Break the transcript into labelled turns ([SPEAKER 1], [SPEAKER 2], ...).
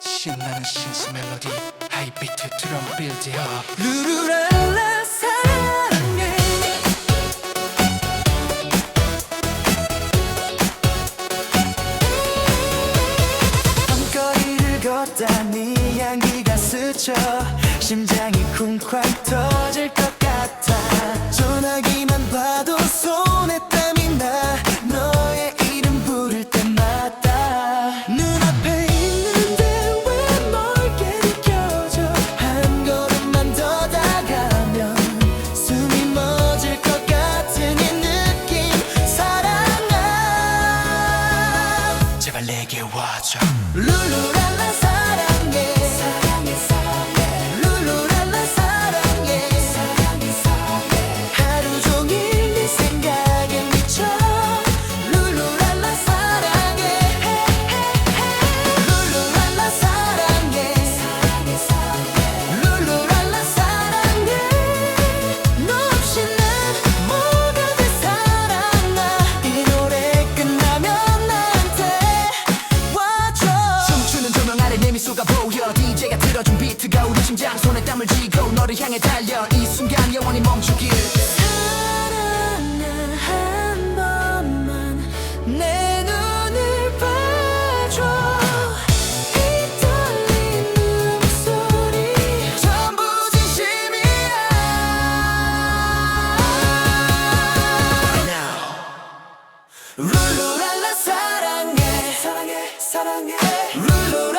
[SPEAKER 1] 신나는 신스 멜로디 하이비트 드럼 빌드업. 루루랄라 향기가 스쳐 심장이 쿵쾅 터질 것 같아. 전화기만 봐도 내게 와줘. 룰루랄라 심장 손에 땀을 쥐고 너를 향해 달려. 이 순간 영원히 멈추길. 룰루랄라 사랑해. 사랑해 사랑해. 룰루랄라